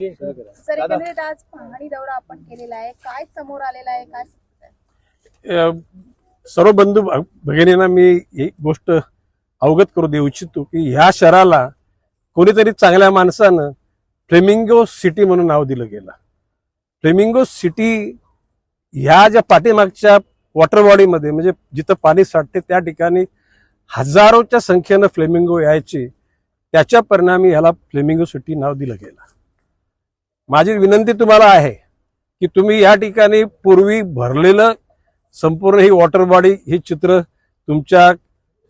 Sir एकंदरीत आज पाहणी दौरा आपण केलेला आहे. काय समोर आलेला आहे? काय? अ, सर्व बंधू भ- भगिनींना मी एक गोष्ट अवगत करू देऊ इच्छितो की ह्या शहराला कोणीतरी चांगल्या माणसानं फ्लेमिंगो सिटी म्हणून नाव दिलं गेलं. फ्लेमिंगो सिटी ह्या ज्या पाठीमागच्या वॉटर बॉडीमध्ये म्हणजे जिथं पाणी साठते त्या ठिकाणी हजारोच्या संख्येनं फ्लेमिंगो यायचे त्याच्या परिणामी ह्याला फ्लेमिंगो सिटी नाव दिलं गेलं. माझी विनंती तुम्हाला आहे की तुम्ही या ठिकाणी पूर्वी भरलेलं संपूर्ण ही वॉटर बॉडी हे चित्र तुमच्या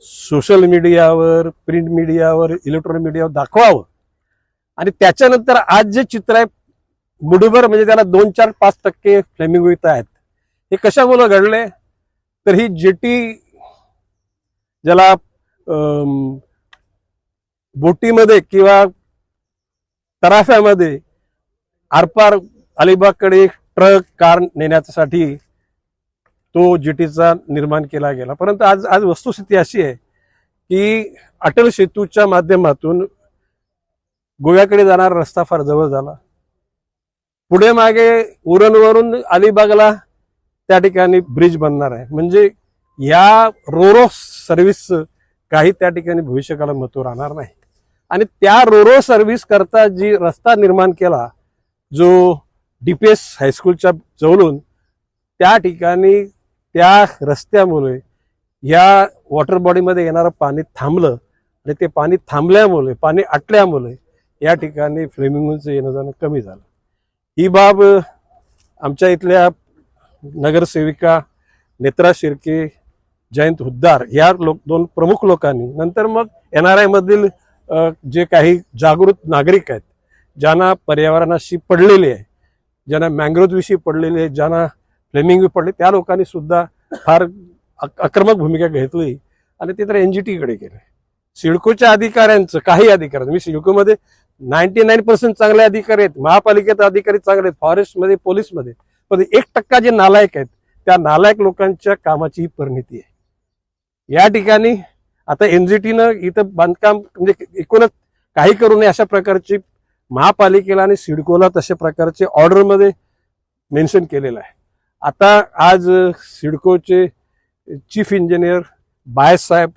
सोशल मीडियावर प्रिंट मीडियावर इलेक्ट्रॉनिक मीडियावर दाखवावं. आणि त्याच्यानंतर आज जे चित्र आहे मुडभर म्हणजे त्याला दोन चार पाच टक्के फ्लेमिंग इथं आहेत. हे कशामुळं घडले तर ही जेटी ज्याला बोटीमध्ये किंवा तराफ्यामध्ये आरपार अलिबागकडे ट्रक कार नेण्यासाठी तो जीटीचा निर्माण केला गेला. परंतु आज आज वस्तुस्थिती अशी आहे की अटल सेतूच्या माध्यमातून गोव्याकडे जाणारा रस्ता फार जवळ झाला. पुढे मागे उरणवरून अलिबागला त्या ठिकाणी ब्रिज बनणार आहे. म्हणजे या रोरो सर्व्हिस काही त्या ठिकाणी भविष्यकाला महत्त्व राहणार नाही. आणि त्या रोरो सर्व्हिस करता जी रस्ता निर्माण केला जो डी पी एस हायस्कूलच्या जवळून त्या ठिकाणी त्या रस्त्यामुळे या वॉटर बॉडीमध्ये येणारं पाणी थांबलं आणि ते पाणी थांबल्यामुळे पाणी आटल्यामुळे या ठिकाणी फ्लेमिंगचं येणं जाणं कमी झालं. ही बाब आमच्या इथल्या नगरसेविका नेत्रा शिर्के जयंत हुद्दार या लोक दोन प्रमुख लोकांनी नंतर मग एन आर आयमधील जे काही जागृत नागरिक आहेत ज्यांना पर्यावरणाशी पडलेले आहे ज्यांना मँग्रोजविषयी पडलेले आहे ज्यांना फ्लेमिंग पडले त्या लोकांनी सुद्धा फार आक्रमक भूमिका घेतली. आणि ते तर एन जी टीकडे गेले. सिडकोच्या अधिकाऱ्यांचं काही अधिकारी मी सिडकोमध्ये नाईन्टी नाईन पर्सेंट चांगले अधिकारी आहेत महापालिकेत अधिकारी चांगले आहेत फॉरेस्टमध्ये पोलीसमध्ये पण एक टक्का जे नालायक आहेत त्या नालायक लोकांच्या कामाची ही परिणिती आहे. या ठिकाणी आता एन जीटीनं इथं बांधकाम म्हणजे एकूणच काही करू नये अशा प्रकारची महापालिकेला आणि सिडकोला तशा प्रकारचे ऑर्डरमध्ये मेन्शन केलेलं आहे. आता आज सिडकोचे चीफ इंजिनियर बायस साहेब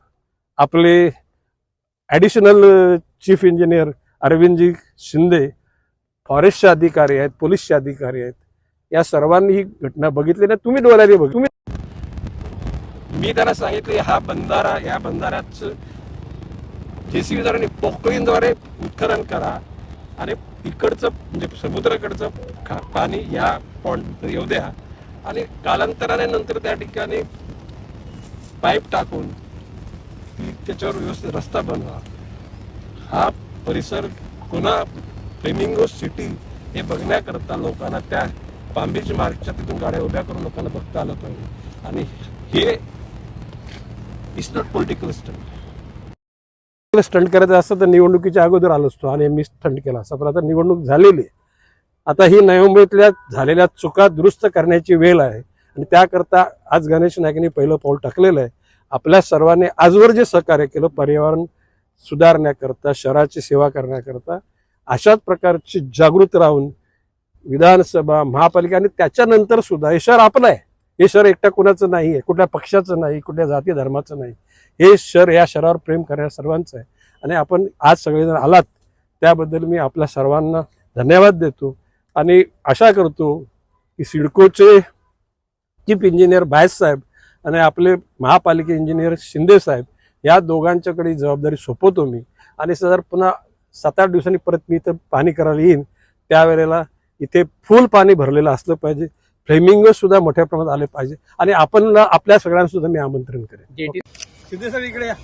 आपले additional chief engineer Arvindji Shinde फॉरेस्टचे अधिकारी आहेत पोलीसचे अधिकारी आहेत या सर्वांनी ही घटना बघितली ना तुम्ही डोळ्याने बघ तुम्ही मी त्यांना सांगितले हा बंधारा या बंधाऱ्याचं जेसीबीद्वारे पोकळींद्वारे उत्खनन करा आणि इकडचं म्हणजे समुद्राकडचं खा- पाणी या पॉइंट येऊ द्या. आणि कालांतराने नंतर त्या ठिकाणी पाईप टाकून त्याच्यावर व्यवस्थित रस्ता बनवा. हा परिसर पुन्हा फ्लेमिंगो सिटी हे बघण्याकरता लोकांना त्या पांबीची मार्गच्या तिथून गाड्या उभ्या करून लोकांना बघता आलं पाहिजे. आणि हे is not political stunt stunt करायचं असतं तर निवडणुकीच्या अगोदर आलो असतो आणि मी स्टंट केला असं पण आता निवडणूक झालेली आहे. आता ही नवी झालेल्या चुका दुरुस्त करण्याची वेळ आहे. आणि त्याकरता आज गणेश नायकांनी पहिलं पाऊल टाकलेलं आहे. आपल्या सर्वांनी आजवर जे सहकार्य केलं पर्यावरण सुधारण्याकरता शहराची सेवा करण्याकरता अशाच प्रकारची जागृत राहून विधानसभा महापालिका आणि त्याच्यानंतर सुद्धा हे शहर आपलं आहे. हे शहर एकट्या कुणाचं नाही आहे कुठल्या पक्षाचं नाही कुठल्या जाती धर्माचं नाही. हे शहर या शहरावर प्रेम करण्या सर्वांचं आहे. आणि आपण आज सगळेजण आलात त्याबद्दल मी आपल्या सर्वांना धन्यवाद देतो. आणि आशा करतो की सिडकोचे चीफ इंजिनियर बायस साहेब आणि आपले महापालिका इंजिनियर शिंदे साहेब या दोघांच्याकडे जबाबदारी सोपवतो मी. आणि जर पुन्हा सात आठ दिवसांनी परत मी इथं पाणी करायला येईन. त्यावेळेला इथे फुल पाणी भरलेलं असलं पाहिजे. फ्लेमिंग सुद्धा मोठ्या प्रमाणात आले पाहिजे. आणि आपण आपल्या सगळ्यांना सुद्धा मी आमंत्रण करेन. शिंदे साहेब इकडे या.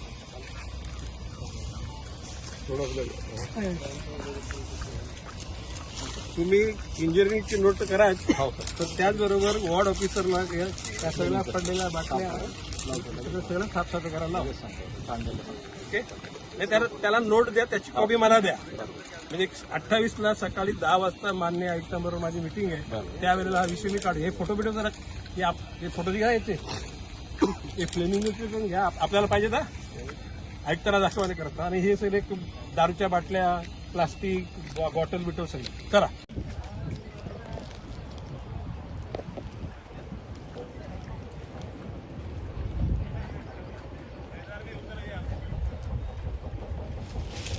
तुम्ही इंजिनिअरिंगची नोट करा तर त्याचबरोबर वॉर्ड ऑफिसरला या त्या सगळ्या पडलेल्या बाटल्या सगळं साफसफाई करायला. ओके? नाही त्याला त्याला नोट द्या त्याची कॉपी मला द्या. म्हणजे अठ्ठावीस ला सकाळी दहा वाजता मान्य आयुक्तांबरोबर माझी मिटिंग आहे. त्यावेळेला हा विषय मी काढू. हे फोटो बिटो जरा हे हे फोटो घ्या याचे हे फ्लेमिंग पण घ्या. आपल्याला पाहिजे का ऐकताना दाखवाने करता. आणि हे सगळे दारूच्या बाटल्या प्लास्टिक बॉटल बिटल सगळं. चला.